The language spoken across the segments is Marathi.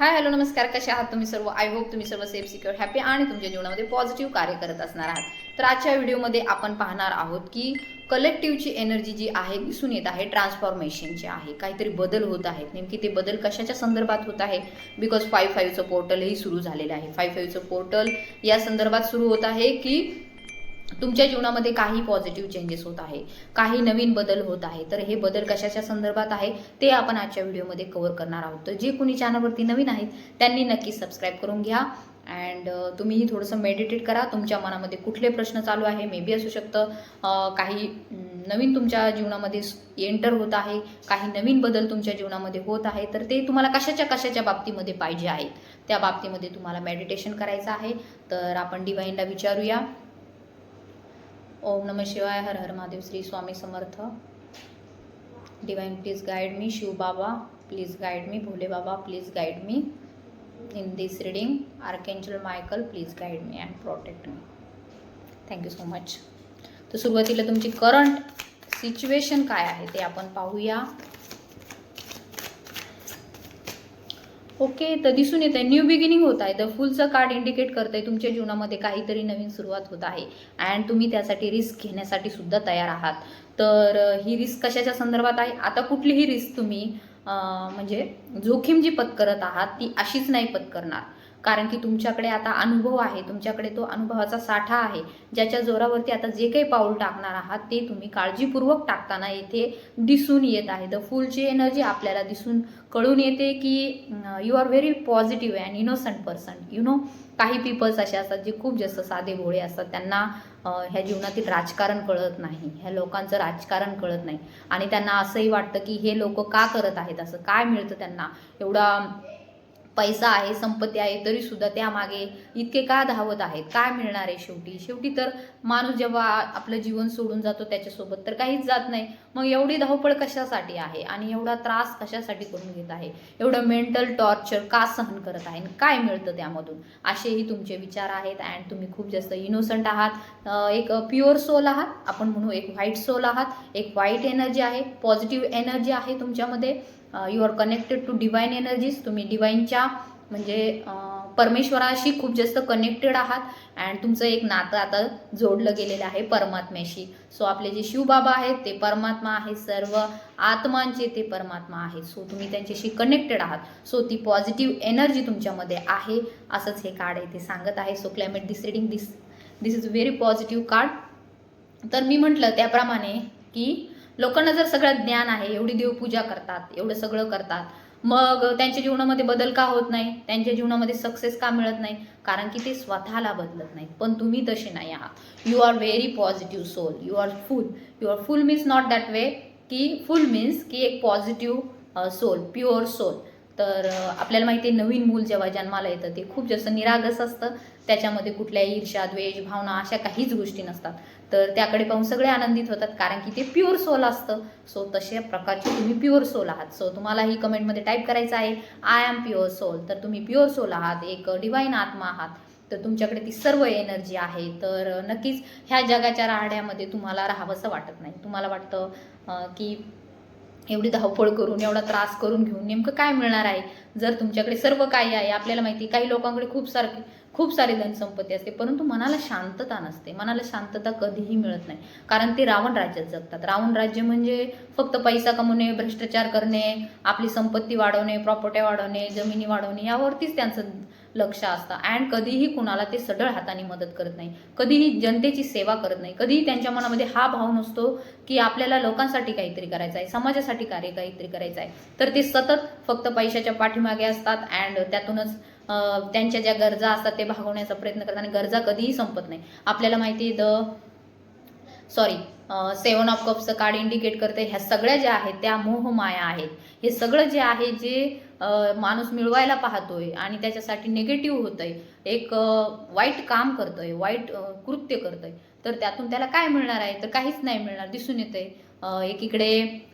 हाय हॅलो नमस्कार. कशा आहात तुम्ही सर्व? आय होप तुम्ही सर्व सेफ सिक्युअर हॅपी आणि तुमच्या जीवनामध्ये पॉझिटिव्ह कार्य करत असणार आहात. तर आजच्या व्हिडिओमध्ये आपण पाहणार आहोत की कलेक्टिव्हची एनर्जी जी आहे दिसून येत आहे ट्रान्सफॉर्मेशनची आहे. काहीतरी बदल होत आहेत. नेमकी ते बदल कशाच्या संदर्भात होत आहे? बिकॉज फाईव्ह फाईव्हचं पोर्टलही सुरू झालेलं आहे. फाईव्ह फाईव्हचं पोर्टल या संदर्भात सुरू होत आहे की तुमच्या जीवनामध्ये काही पॉझिटिव्ह चेंजेस होत आहे काही नवीन बदल होत आहे तर हे बदल कशाच्या संदर्भात आहे ते आपण आजच्या व्हिडिओमध्ये कव्हर करणार आहोत. तर जे कोणी चॅनलवरती नवीन आहेत त्यांनी नक्की सबस्क्राईब करून घ्या अँड तुम्हीही थोडंसं मेडिटेट करा. तुमच्या मनामध्ये कुठले प्रश्न चालू आहे मे बी असू शकतं. काही नवीन तुमच्या जीवनामध्ये एंटर होत आहे काही नवीन बदल तुमच्या जीवनामध्ये होत आहे तर ते तुम्हाला कशाच्या कशाच्या बाबतीमध्ये पाहिजे आहेत त्या बाबतीमध्ये तुम्हाला मेडिटेशन करायचं आहे. तर आपण डिवाईनला विचारूया. ओम नम शिवाय Har Har Mahadev Shri Swami Samarth. Divine please guide me Shiv Baba please guide me Bhole Baba please guide me in this reading archangel Michael please guide me and protect me thank you so much तर सुरुवातीला तुमची करंट सिच्युएशन काय आहे ते आपण पाहूया. ओके तर दिसून येत आहे न्यू बिगिनिंग होत आहे. द फुलचं कार्ड इंडिकेट करत आहे तुमच्या जीवनामध्ये काहीतरी नवीन सुरुवात होत आहे. अँड तुम्ही त्यासाठी रिस्क घेण्यासाठी सुद्धा तयार आहात. तर ही रिस्क कशाच्या संदर्भात आहे? आता कुठलीही रिस्क तुम्ही म्हणजे जोखीम जी पत्करत आहात ती अशीच नाही पत्करणार. कारण की तुमच्याकडे आता अनुभव आहे तुमच्याकडे तो अनुभवाचा साठा आहे. ज्याच्या जोरावरती आता जे काही पाऊल टाकणार आहात ते तुम्ही काळजीपूर्वक टाकताना येथे दिसून येत आहे. द फुलची एनर्जी आपल्याला दिसून कळून येते की you are very positive and innocent person you know काही पीपल्स असे असतात जे खूप जास्त साधे भोळे असतात. त्यांना ह्या जीवनातील राजकारण कळत नाही. ह्या लोकांचं राजकारण कळत नाही. आणि त्यांना असंही वाटतं की हे लोक का करत आहेत? असं काय मिळतं त्यांना? एवढा पैसा आहे संपत्ती आहे तरी सुद्धा त्यामागे इतके का धावत आहेत? काय मिळणार आहे शेवटी? शेवटी तर माणूस जेव्हा आपलं जीवन सोडून जातो त्याच्यासोबत तर काहीच जात नाही. मग एवढी धावपळ कशासाठी आहे? आणि एवढा त्रास कशासाठी करून घेत आहे? एवढं मेंटल टॉर्चर का सहन करत आहे? आणि काय मिळतं त्यामधून? असेही तुमचे विचार आहेत अँड तुम्ही खूप जास्त इनोसंट आहात. एक प्युअर सोल आहात. आपण म्हणू एक व्हाईट सोल आहात. एक व्हाईट एनर्जी आहे. पॉझिटिव्ह एनर्जी आहे तुमच्यामध्ये. You are connected to divine energies तुम्ही डिवाईनच्या म्हणजे परमेश्वराशी खूप जास्त कनेक्टेड आहात. अँड तुमचं एक नातं आता जोडलं गेलेलं आहे परमात्म्याशी. सो आपले जे शिवबाबा आहेत ते परमात्मा आहे. सर्व आत्मांचे ते परमात्मा आहेत सो तुम्ही त्यांच्याशी कनेक्टेड आहात. सो ती पॉझिटिव्ह एनर्जी तुमच्यामध्ये आहे. असंच हे कार्ड आहे ते सांगत आहे. So climate this reading this this is very positive card तर मी म्हटलं त्याप्रमाणे की लोकांना जर सगळं ज्ञान आहे एवढी देवपूजा करतात एवढं सगळं करतात मग त्यांच्या जीवनामध्ये बदल का होत नाही? त्यांच्या जीवनामध्ये सक्सेस का मिळत नाही? कारण की ते स्वतःला बदलत नाहीत. पण तुम्ही तसे नाही आहात. You are very positive soul you are full you are full means not that way की फुल मीन्स की एक पॉझिटिव्ह सोल प्युअर सोल तर आपल्याला माहिती आहे नवीन मूल जेव्हा जन्माला येतं ते खूप जास्त निरागस असतं. त्याच्यामध्ये कुठल्याही ईर्ष्या द्वेष भावना अशा काहीच गोष्टी नसतात. तर त्याकडे पाहून सगळे आनंदित होतात कारण की ते प्युअर सोल असतं. सो तशा प्रकारचे तुम्ही प्युअर सोल आहात. सो तुम्हाला ही कमेंटमध्ये टाईप करायचं आहे आय एम प्युअर सोल तर तुम्ही प्युअर सोल आहात एक डिवाईन आत्मा आहात. तर तुमच्याकडे ती सर्व एनर्जी आहे. तर नक्कीच ह्या जगाच्या राहण्यामध्ये तुम्हाला राहावंसं वाटत नाही. तुम्हाला वाटतं की एवढी धावपळ करून एवढा त्रास करून घेऊन नेमकं काय मिळणार आहे? जर तुमच्याकडे सर्व काही आहे आपल्याला माहिती आहे, काही लोकांकडे खूप सारखी खूप सारी धनसंपत्ती असते परंतु मनाला शांतता नसते. मनाला शांतता कधीही मिळत नाही. कारण ते रावण राज्यात जगतात. रावण राज्य म्हणजे फक्त पैसा कमवणे भ्रष्टाचार करणे आपली संपत्ती वाढवणे प्रॉपर्ट्या वाढवणे जमिनी वाढवणे यावरतीच त्यांचं लक्ष असतं. अँड कधीही कुणाला ते सढळ हाताने मदत करत नाही. कधीही जनतेची सेवा करत नाही. कधीही त्यांच्या मनामध्ये हा भाव नसतो की आपल्याला लोकांसाठी काहीतरी करायचं आहे समाजासाठी कार्य काहीतरी करायचं आहे. तर ते सतत फक्त पैशाच्या पाठीमागे असतात अँड त्यातूनच त्यांच्या ज्या गरजा असतात ते भागवण्याचा प्रयत्न करतात आणि गरजा कधीही संपत नाही. आपल्याला माहिती आहे द सॉरी सेवन ऑफ कप्सचं कार्ड इंडिकेट करते. ह्या सगळ्या ज्या आहेत त्या मोहमाया आहेत. हे सगळं जे आहे जे माणूस मिळवायला पाहतोय आणि त्याच्यासाठी निगेटिव्ह होतंय एक वाईट काम करतोय वाईट कृत्य करतोय तर त्यातून त्याला काय मिळणार आहे? तर काहीच नाही मिळणार. दिसून येतंय. एकीकडे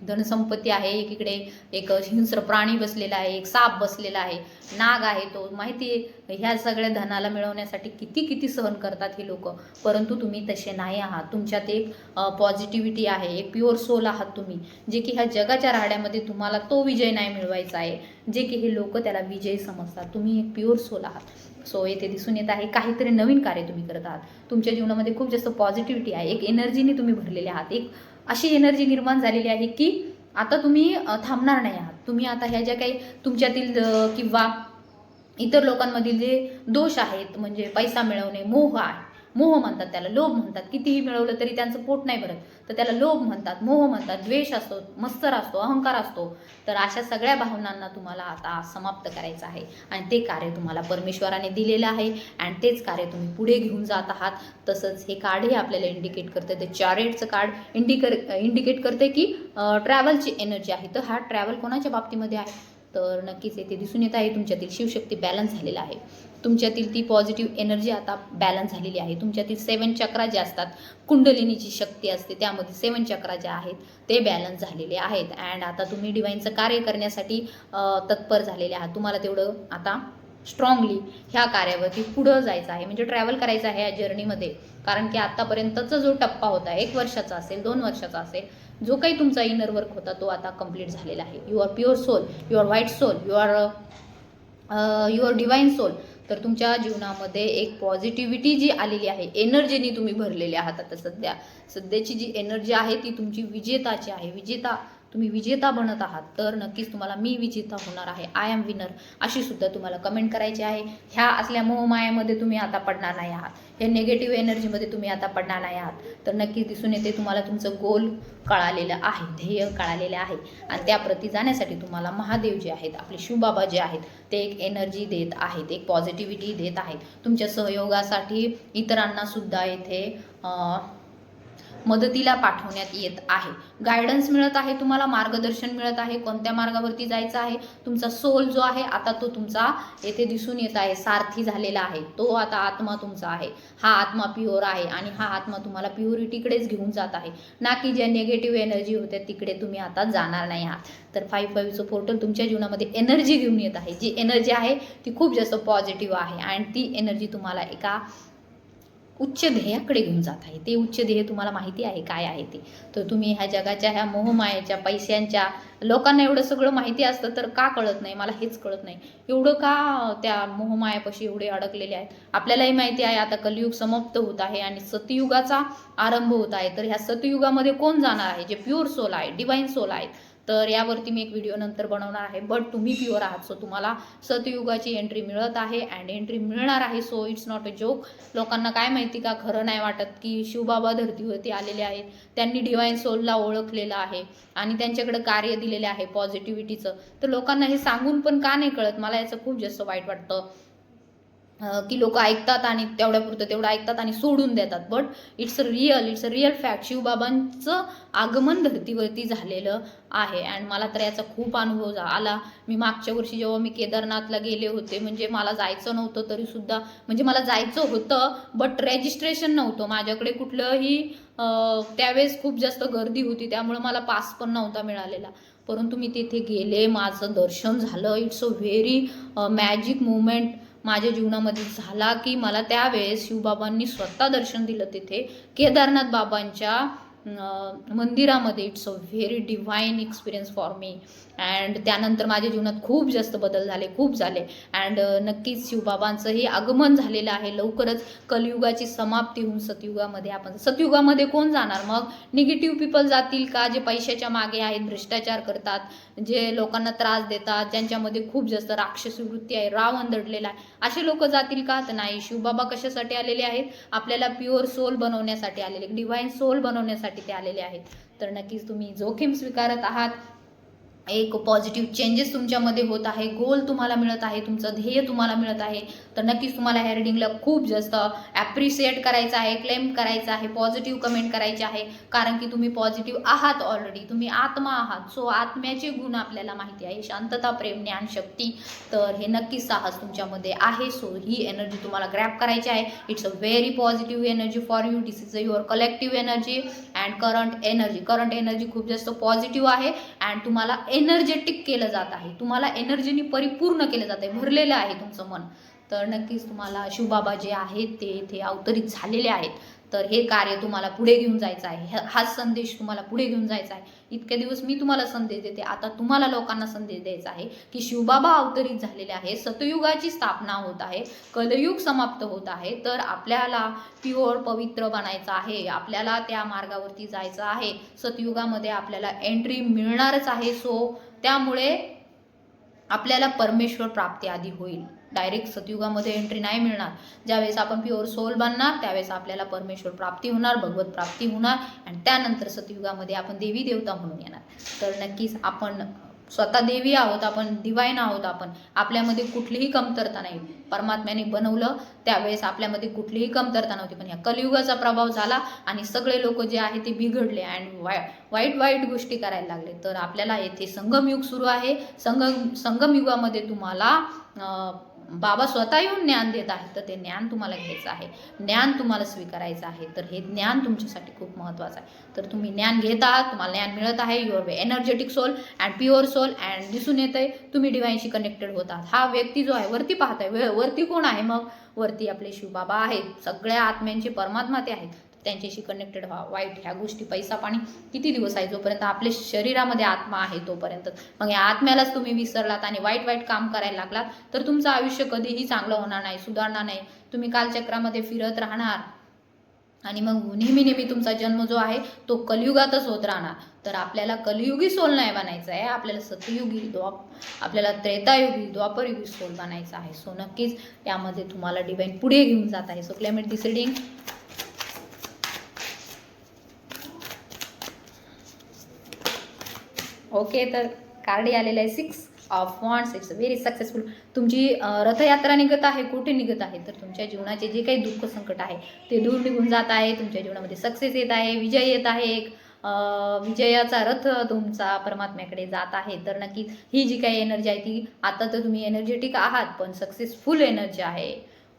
धनसंपत्ती आहे एकीकडे एक हिंस्र प्राणी बसलेला आहे एक साप बसलेला आहे नाग आहे तो. माहिती आहे ह्या सगळ्या धनाला मिळवण्यासाठी किती किती सहन करतात हे लोक? परंतु तुम्ही तसे नाही आहात. तुमच्यात एक पॉझिटिव्हिटी आहे एक प्युअर सोल आहात तुम्ही. जे की ह्या जगाच्या राहड्यामध्ये तुम्हाला तो विजय नाही मिळवायचा आहे. जे की हे लोक त्याला विजय समजतात. तुम्ही एक प्युअर सोल आहात. सो येथे दिसून येत आहे काहीतरी नवीन कार्य तुम्ही करत आहात. तुमच्या जीवनामध्ये खूप जास्त पॉझिटिव्हिटी आहे. एक एनर्जीने तुम्ही भरलेले आहात. एक अशी एनर्जी निर्माण झालेली आहे की आता तुम्ही थांबणार नाही आहात. तुम्ही आता ह्या ज्या काही तुमच्यातील किंवा इतर लोकांमधील जे दोष आहेत म्हणजे पैसा मिळवणे मोह आहे मोह म्हणतात त्याला लोभ म्हणतात. कितीही मिळवलं तरी त्यांचं पोट नाही भरत. तर त्याला लोभ म्हणतात मोह म्हणतात द्वेष असतो मत्सर असतो अहंकार असतो. तर अशा सगळ्या भावनांना तुम्हाला आता समाप्त करायचं आहे. आणि ते कार्य तुम्हाला परमेश्वराने दिलेलं आहे. आणि तेच कार्य तुम्ही पुढे घेऊन जात आहात. तसंच हे कार्डही आपल्याला इंडिकेट करतं. ते चारेटचं कार्ड इंडिकर इंडिकेट करते की ट्रॅव्हलची एनर्जी आहे. तर हा ट्रॅव्हल कोणाच्या बाबतीमध्ये आहे? तर नक्कीच येथे दिसून येत आहे. तुमच्यातील शिवशक्ती बॅलन्स झालेला आहे. तुमच्यातील ती पॉझिटिव्ह एनर्जी आता बॅलन्स झालेली आहे. तुमच्यातील सेवन चक्रा ज्या असतात कुंडलिनीची शक्ती असते त्यामध्ये सेवन चक्रा ज्या आहेत ते बॅलन्स झालेले आहेत. अँड आता तुम्ही डिवाईनचं कार्य करण्यासाठी तत्पर झालेले आहात. तुम्हाला तेवढं आता स्ट्रॉंगली ह्या कार्यावरती पुढं जायचं आहे. म्हणजे ट्रॅव्हल करायचं आहे या जर्नीमध्ये कारण की आत्तापर्यंतचा जो टप्पा होता एक वर्षाचा असेल दोन वर्षाचा असेल जो काही तुमचा इनर वर्क होता तो आता कंप्लीट झालेला आहे. You are pure soul your white soul you are your divine soul तर तुमच्या जीवनामध्ये एक पॉझिटिव्हिटी जी आलेली आहे एनर्जीनी तुम्ही भरलेले आहात आता सध्या. सध्याची जी एनर्जी आहे ती तुमची विजेताची आहे. विजेता तुम्ही विजेता बनत आहात तर नक्कीच तुम्हाला मी विजेता होणार आहे. आय एम विनर अशी सुद्धा तुम्हाला कमेंट करायची आहे. ह्या असल्या मोहमायामध्ये तुम्ही आता पडणार नाही आहात. हे निगेटिव्ह एनर्जीमध्ये तुम्ही आता पडणार नाही आहात. तर नक्कीच दिसून येते तुम्हाला तुमचं गोल कळालेलं आहे ध्येय कळालेलं आहे. आणि त्याप्रती जाण्यासाठी तुम्हाला महादेव जे आहेत आपले शिवबाबा जे आहेत ते एक एनर्जी देत आहेत एक पॉझिटिव्हिटी देत आहेत. तुमच्या सहयोगासाठी इतरांना सुद्धा येथे मदतीला पाठवण्यात येत आहे. गायडन्स मिळत आहे तुम्हाला मार्गदर्शन मिळत आहे कोणत्या मार्गावरती जायचं आहे तुमचा सोल जो आहे आता तो तुमचा येथे दिसून येत आहे सारथी झालेला आहे. तो आता आत्मा तुमचा आहे. हा आत्मा प्युअर आहे आणि हा आत्मा तुम्हाला प्युरिटीकडेच घेऊन जात आहे. ना की ज्या निगेटिव्ह एनर्जी होत्या तिकडे तुम्ही आता जाणार नाही आहात. तर फाईव्ह फाईव्हचं पोर्टल तुमच्या जीवनामध्ये एनर्जी घेऊन येत आहे. जी एनर्जी आहे ती खूप जास्त पॉझिटिव्ह आहे आणि ती एनर्जी तुम्हाला एका उच्च ध्येयाकडे घेऊन जात आहे. ते उच्च ध्येय तुम्हाला माहिती आहे काय आहे ते? तर तुम्ही ह्या जगाच्या ह्या मोहमायाच्या पैशांच्या लोकांना एवढं सगळं माहिती असतं तर का कळत नाही? मला हेच कळत नाही. एवढं का त्या मोहमायापाशी एवढे अडकलेले आहेत? आपल्यालाही माहिती आहे आता कलियुग समाप्त होत आहे आणि सतयुगाचा आरंभ होत आहे. तर ह्या सतयुगामध्ये कोण जाणार आहे? जे प्युअर सोल आहे डिवाईन सोल आहेत. तर यावरती मी एक व्हिडिओ नंतर बनवणार आहे. बट तुम्ही प्युअर आहात. सो तुम्हाला सतयुगाची एंट्री मिळत आहे अँड एंट्री मिळणार आहे. So it's not a joke लोकांना काय माहिती का? खरं नाही वाटत की शिवबाबा धर्तीवरती आलेले आहेत. त्यांनी डिवाईन सोलला ओळखलेलं आहे. आणि त्यांच्याकडे कार्य दिलेले आहे पॉझिटिव्हिटीचं तर लोकांना हे सांगून पण का नाही कळत? मला याचं खूप जास्त वाईट वाटतं. की लोक ऐकतात आणि तेवढ्यापुरतं तेवढं ऐकतात आणि सोडून देतात. But it's a real it's a real fact शिवबाबांचं आगमन धर्तीवरती झालेलं आहे. अँड मला तर याचा खूप अनुभव आला. मी मागच्या वर्षी जेव्हा मी केदारनाथला गेले होते म्हणजे मला जायचं नव्हतं तरी सुद्धा म्हणजे मला जायचं होतं बट रजिस्ट्रेशन नव्हतं. माझ्याकडे कुठलंही त्यावेळेस खूप जास्त गर्दी होती त्यामुळे मला पास पण नव्हता मिळालेला. परंतु मी तिथे गेले माझं दर्शन झालं. It's a very magic movement माझ्या जीवनामध्ये झाला की मला त्यावेळेस शिवबाबांनी स्वतः दर्शन दिलं तिथे. केदारनाथ बाबांच्या मंदिरामध्ये it's a very divine experience for me and त्यानंतर माझ्या जीवनात खूप जास्त बदल झाले खूप झाले. अँड नक्कीच शिवबाबांचंही आगमन झालेलं आहे. लवकरच कलयुगाची समाप्ती होऊन सतयुगामध्ये आपण सतयुगामध्ये कोण जाणार? मग निगेटिव्ह पीपल जातील का? जे पैशाच्या मागे आहेत भ्रष्टाचार करतात जे लोकांना त्रास देतात ज्यांच्यामध्ये खूप जास्त राक्षसी वृत्ती आहे रावण दडलेला आहे असे लोक जातील का? तर नाही. शिवबाबा कशासाठी आलेले आहेत? आपल्याला प्युअर सोल बनवण्यासाठी आलेले डिवाईन सोल बनवण्यासाठी ते आलेले आहेत. तर नक्कीच तुम्ही जोखीम स्वीकारत आहात. एक पॉझिटिव्ह चेंजेस तुमच्यामध्ये होत आहे. गोल तुम्हाला मिळत आहे. तुमचं ध्येय तुम्हाला मिळत आहे. तर नक्कीच तुम्हाला हेअरडिंगला रिडिंगला खूप जास्त ॲप्रिशिएट करायचं आहे क्लेम करायचं आहे पॉझिटिव्ह कमेंट करायचे आहे. कारण की तुम्ही पॉझिटिव्ह आहात ऑलरेडी तुम्ही आत्मा आहात. सो आत्म्याचे गुण आपल्याला माहिती आहे. शांतता प्रेम ज्ञान शक्ती. तर हे नक्कीच साहस तुमच्यामध्ये आहे. सो ही एनर्जी तुम्हाला ग्रॅप करायची आहे. It's a very positive energy for you this is a your collective energy and current energy current energy खूप जास्त पॉझिटिव्ह आहे अँड तुम्हाला एनर्जेटिक केलं जात आहे. तुम्हाला एनर्जीने परिपूर्ण केलं जात आहे. भरलेलं आहे तुमचं मन. तर नक्कीच तुम्हाला शिवबाबा जे आहेत ते इथे अवतरित झालेले आहेत. तर हे कार्य तुम्हाला पुढे घेऊन जायचं आहे. हा- हाच संदेश तुम्हाला पुढे घेऊन जायचा आहे. इतके दिवस मी तुम्हाला संदेश देते. आता तुम्हाला लोकांना संदेश द्यायचा आहे की शिवबाबा अवतरित झालेले आहे. सतयुगाची स्थापना होत आहे. कलयुग समाप्त होत आहे. तर आपल्याला प्युअर पवित्र बनायचं आहे. आपल्याला त्या मार्गावरती जायचं आहे. सतयुगामध्ये आपल्याला एंट्री मिळणारच आहे. सो त्यामुळे आपल्याला परमेश्वर प्राप्ती आधी होईल. डायरेक्ट सतयुगामध्ये एंट्री नाही मिळणार. ज्यावेळेस आपण प्युअर सोल बनणार त्यावेळेस आपल्याला परमेश्वर प्राप्ती होणार भगवत प्राप्ती होणार आणि त्यानंतर सतयुगामध्ये आपण देवी देवता म्हणून येणार. तर नक्कीच आपण स्वतः देवी आहोत आपण डिवाईन आहोत आपण. आपल्यामध्ये कुठलीही कमतरता नाही. परमात्म्याने बनवलं त्यावेळेस आपल्यामध्ये कुठलीही कमतरता नव्हती. पण ह्या कलियुगाचा प्रभाव झाला आणि सगळे लोक जे आहे ते बिघडले अँड वाय वाईट वाईट गोष्टी करायला लागले. तर आपल्याला येथे संगमयुग सुरू आहे. संगम संगमयुगामध्ये तुम्हाला बाबा स्वतः येऊन ज्ञान देत आहेत तर ते ज्ञान तुम्हाला घ्यायचं आहे. ज्ञान तुम्हाला स्वीकारायचं आहे तर हे ज्ञान तुमच्यासाठी खूप महत्त्वाचं आहे. तर तुम्ही ज्ञान घेत आहात तुम्हाला ज्ञान मिळत आहे your way energetic soul and pure soul and दिसून येत आहे तुम्ही डिवाईनशी कनेक्टेड होतात हा व्यक्ती जो आहे वरती पाहत आहे वरती कोण आहे मग? वरती आपले शिवबाबा आहेत. सगळ्या आत्म्यांचे परमात्मा ते आहेत. त्यांच्याशी कनेक्टेड व्हा वाईट ह्या गोष्टी पैसा पाणी किती दिवस आहे जोपर्यंत आपल्या शरीरामध्ये आत्मा आहे तोपर्यंत. मग या आत्म्यालाच तुम्ही विसरलात आणि वाईट वाईट काम करायला लागलात तर तुमचं आयुष्य कधीही चांगलं होणार नाही सुधारणार नाही. तुम्ही कालचक्रामध्ये फिरत राहणार आणि मग नेहमी नेहमी तुमचा जन्म जो आहे तो कलियुगातच होत राहणार. तर आपल्याला कलियुगी सोल नाही बनायचं आहे आपल्याला सतयुगी द्वाप आपल्याला त्रेतायुगी द्वापरयुगी सोल बनायचा आहे. सो नक्कीच त्यामध्ये तुम्हाला डिवाईन पुढे घेऊन जात आहे. So climate this reading okay तर कार्डी आलेलं आहे six of wands it's very successful तुमची रथयात्रा निघत आहे कुठे निघत आहे? तर तुमच्या जीवनाचे जे काही दुःख संकट आहे ते दूर निघून जात आहे. तुमच्या जीवनामध्ये सक्सेस येत आहे विजय येत आहे. एक विजयाचा रथ तुमचा परमात्म्याकडे जात आहे. तर नक्कीच ही जी काही एनर्जी आहे ती आता तर तुम्ही एनर्जेटिक आहात पण सक्सेसफुल एनर्जी आहे.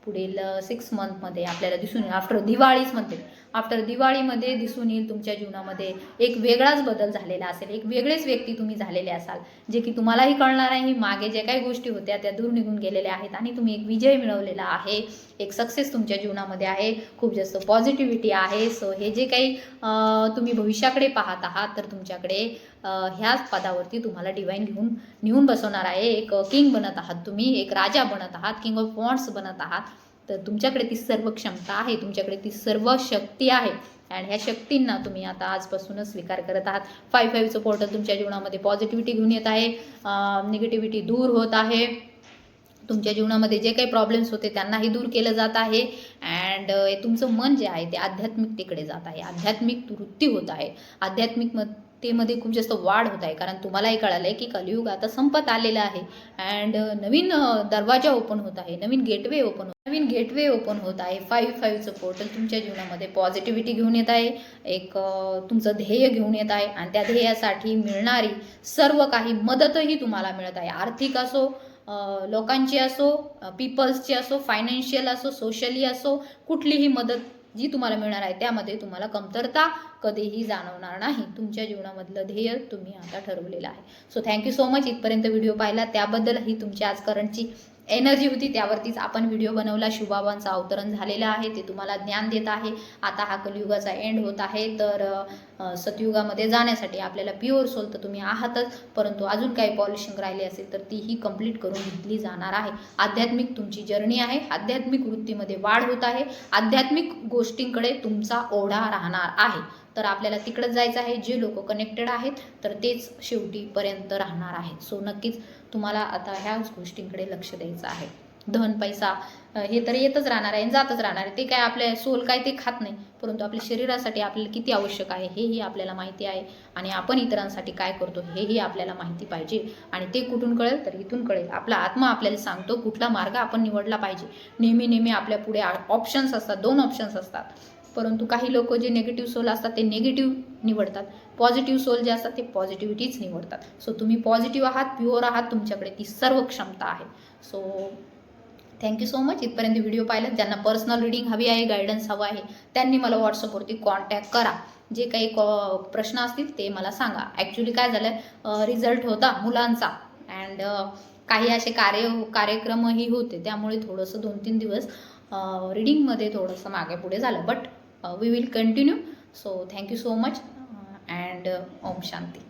पुढील सिक्स मंथमध्ये आपल्याला दिसून आफ्टर दिवाळीच म्हणते आफ्टर दिवाळीमध्ये दिसून येईल तुमच्या जीवनामध्ये एक वेगळाच बदल झालेला असेल एक वेगळेच व्यक्ती तुम्ही झालेले असाल जे की तुम्हालाही कळणार आहे मागे जे काही गोष्टी होत्या त्या दूर निघून गेलेल्या आहेत आणि तुम्ही एक विजय मिळवलेला आहे एक सक्सेस तुमच्या जीवनामध्ये आहे खूप जास्त पॉझिटिव्हिटी आहे. सो हे जे काही तुम्ही भविष्याकडे पाहत आहात तर तुमच्याकडे ह्याच पदावरती तुम्हाला डिवाईन घेऊन नेऊन बसवणार आहे. एक किंग बनत आहात तुम्ही एक राजा बनत आहात किंग ऑफ वॉन्ट्स बनत आहात. तर तुमच्याकडे ती सर्व क्षमता आहे तुमच्याकडे ती सर्व शक्ती आहे. अँड ह्या शक्तींना तुम्ही आता आजपासूनच स्वीकार करत आहात. फाय फाईव्हचं पोर्टल तुमच्या जीवनामध्ये पॉझिटिव्हिटी घेऊन येत आहे. निगेटिव्हिटी दूर होत आहे. तुमच्या जीवनामध्ये जे काही प्रॉब्लेम्स होते त्यांनाही दूर केलं जात आहे. अँड तुमचं मन जे आहे ते आध्यात्मिकतेकडे जात आहे. आध्यात्मिक वृत्ती होत आहे. आध्यात्मिक तेमध्ये खूप जास्त वाढ होत आहे. कारण तुम्हालाही कळालं आहे की कलियुग आता संपत आलेलं आहे. अँड नवीन दरवाजा ओपन होत आहे. नवीन गेटवे ओपन होत नवीन गेटवे ओपन होत आहे. फाईव्ह फाईव्हचं पोर्टल तुमच्या जीवनामध्ये पॉझिटिव्हिटी घेऊन येत आहे. एक तुमचं ध्येय घेऊन येत आहे. आणि त्या ध्येयासाठी मिळणारी सर्व काही मदतही तुम्हाला मिळत आहे. आर्थिक असो लोकांची असो पीपल्सची असो फायनान्शियल असो सोशली असो कुठलीही मदत जी तुम्हाला मिळणार आहे त्यामध्ये तुम्हाला कमतरता कधीही जाणवणार नाही. तुमच्या जीवनामधलं ध्येय तुम्ही आता ठरवलेलं आहे. So thank you so much इथपर्यंत व्हिडिओ पाहिला. त्याबद्दल ही तुमची आज करंटची एनर्जी होती त्यावरतीच आपण व्हिडिओ बनवला. शिवबाबांचं अवतरण झालेलं आहे ते तुम्हाला ज्ञान देत आहे. आता हा कलियुगाचा एंड होत आहे. तर सतयुगामध्ये जाण्यासाठी आपल्याला प्युअर सोल तर तुम्ही आहातच. परंतु अजून काही पॉलिशिंग राहिली असेल तर तीही कंप्लीट करून घेतली जाणार आहे. आध्यात्मिक तुमची जर्नी आहे. आध्यात्मिक वृत्तीमध्ये वाढ होत आहे. आध्यात्मिक गोष्टींकडे तुमचा ओढा राहणार आहे. तर आपल्याला तिकडंच जायचं आहे जे लोक कनेक्टेड आहेत तर तेच शेवटीपर्यंत राहणार आहेत. सो नक्कीच तुम्हाला आता ह्याच गोष्टींकडे लक्ष द्यायचं आहे. धन पैसा हे तर येतच राहणार आहे आणि जातच राहणार आहे. ते काय आपल्या सोल काय ते खात नाही परंतु आपल्या शरीरासाठी आपल्याला किती आवश्यक आहे हेही आपल्याला माहिती आहे. आणि आपण इतरांसाठी काय करतो हेही आपल्याला माहिती पाहिजे. आणि ते कुठून कळेल तर इथून कळेल. आपला आत्मा आपल्याला सांगतो कुठला मार्ग आपण निवडला पाहिजे. नेहमी नेहमी आपल्या पुढे ऑप्शन्स असतात दोन ऑप्शन्स असतात. परंतु काही लोक जे नेगेटिव्ह सोल असतात ते निगेटिव्ह निवडतात. पॉझिटिव्ह सोल जे असतात ते पॉझिटिव्हिटीच निवडतात. सो तुम्ही पॉझिटिव्ह आहात प्युअर आहात तुमच्याकडे ती सर्व क्षमता आहे. So thank you so much इथपर्यंत व्हिडिओ पाहिलात. ज्यांना पर्सनल रिडिंग हवी आहे गायडन्स हवं आहे त्यांनी मला व्हॉट्सअपवरती कॉन्टॅक्ट करा. जे काही कॉ प्रश्न असतील ते मला सांगा. ॲक्च्युली काय झालं रिझल्ट होता मुलांचा. अँड काही असे कार्य कार्यक्रमही होते. त्यामुळे थोडंसं दोन तीन दिवस रिडिंगमध्ये थोडंसं मागे पुढे झालं. But Uh, we will continue. So thank you so much uh, and uh, om shanti.